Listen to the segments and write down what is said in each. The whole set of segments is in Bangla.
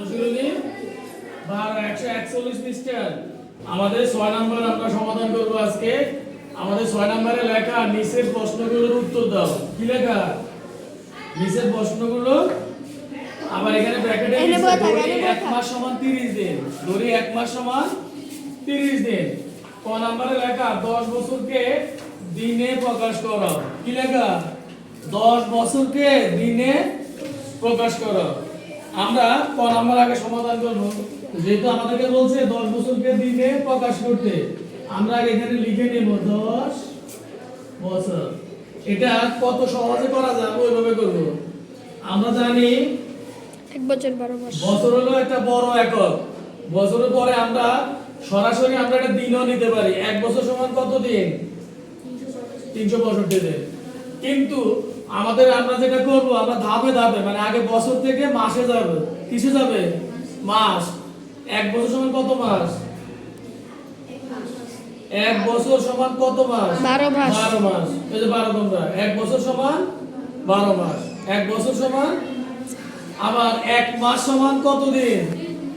অনুশীলনী বারো একশো একচল্লিশ পৃষ্ঠার আমাদের ছয় নাম্বার আমরা সমাধান করব আজকে। আমাদের ছয় নম্বরে লেখা নিচের প্রশ্নগুলোর উত্তর দাও। কি লেখা? নিচের প্রশ্নগুলো? আবার এখানে ব্র্যাকেটে এক মাস সমান 30 দিন। ধরি এক মাস সমান 30 দিন। ক নম্বরে লেখা 10 বছরকে দিনে প্রকাশ করো কি লেখা? 10 বছরকে দিনে প্রকাশ করো আমরা ক নম্বর আগে সমাধান করব। যেহেতু আমাদেরকে বলছে 10 বছরকে দিনে প্রকাশ করতে। আমরা আগে এখানে লিখে নেব 10 বছর। এটা কত সহজে করা যাবে ওইভাবে করব। আমরা জানি এক বছর বারো মাস। বছর হলো একটা বড় একক। বছরের পরে আমরা সরাসরি আমরা একটা দিনও নিতে পারি। এক বছর সমান কত দিন? তিনশো পঁয়ষট্টি দিন। কিন্তু আমাদের আমরা যেটা করব আমরা ধাপে ধাপে মানে আগে বছর থেকে মাসে যাবে। কিসে যাবে? মাস। এক বছর সমান কত মাস? এক বছর সমান কত মাস? বারো মাস। বারো মাস। এই যে বারো তোমরা। এক বছর সমান বারো মাস। এক বছর সমান আবার এক মাস সমান কত দিন?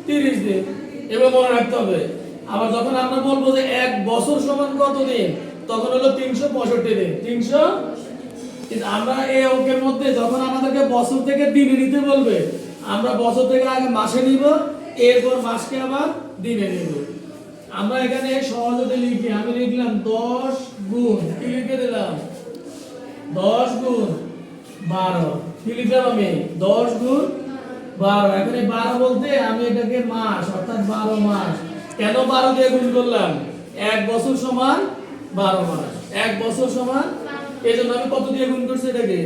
তিরিশ দিন। এবার মনে রাখতে হবে আবার যখন আমরা বলব যে এক বছর সমান কত দিন তখন হলো তিনশো পঁয়ষট্টি দিন। তিনশো কিন্তু আমরা এই অঙ্কের মধ্যে যখন আমাদেরকে বছর থেকে দিনে নিতে বলবে, আমরা বছর থেকে আগে মাসে নিব, এরপর মাসকে আবার দিনে নিব। আমরা এখানে সহজতে লিখি, আমি লিখলাম দশ গুণ, কি লিখে দিলাম? দশ গুণ বারো, কি লিখলাম আমি? দশ গুণ বারো। এখন বারো বলতে আমি এটাকে মাস, অর্থাৎ বারো মাস। কেন বারো দিয়ে গুণ করলাম? এক বছর সমান বারো মাস। এক বছর সমান এই আমি কত দিয়ে গুণ করছি এটাকে?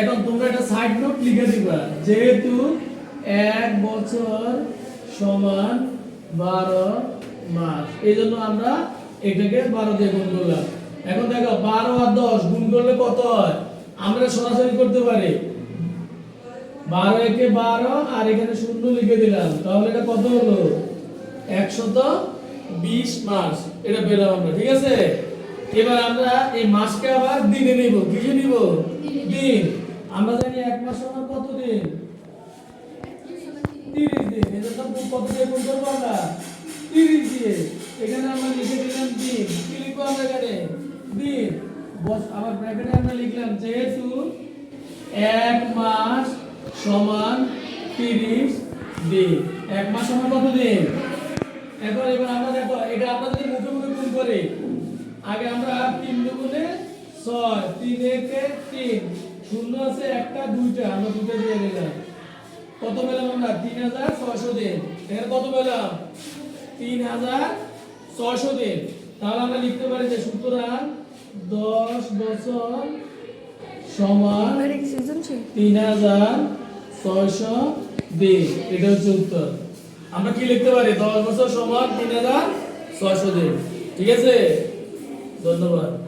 এখন তোমরা একটা সাইড নোট লিখে দিবা। যেহেতু এক বছর সমান বারো মাস এই জন্য আমরা এটাকে বারো দিয়ে গুণ করলাম। এখন দেখো, বারো আর দশ গুণ করলে কত হয়? আমরা সরাসরি করতে পারি। বারো একে বারো আর এখানে শূন্য লিখে দিলাম। তাহলে এটা কত হলো? একশত বিশ মাস। এটা পেলাম আমরা, ঠিক আছে? এবার আমরা এই মাসকে আবার দিনে নিব, কিসে নিব? দিন। আমরা জানি এক মাস সমান কত দিন তিরিশ দিন। এটা তো কত দিয়ে গুণ করব আমরা? তিরিশ দিয়ে। এখানে আমরা লিখে দিলাম দিন। কি লিখব আমরা এখানে? দিন। বস আবার ব্র্যাকেটে আমরা লিখলাম যেহেতু এক মাস সমান তিরিশ দিন। এক মাস সমান কত দিন এখন এবার আমরা দেখো, এটা যদি মুখে মুখে গুণ করি। আগে আমরা তিন দুগুণে ছয় তিন একে তিন শূন্য আছে একটা দুইটা আমরা দুটো দিয়ে দিলাম কত পেলাম আমরা? তিন হাজার ছয়শো দিন এখানে কত পেলাম? তিন হাজার ছয়শো দিন তাহলে আমরা লিখতে পারি যে সুতরাং দশ বছর সমান তিন হাজার ছয়শো দিন এটা হচ্ছে উত্তর। আমরা কি লিখতে পারি? দশ বছর সমান তিন হাজার ছয়শো দিন ঠিক আছে? Don't?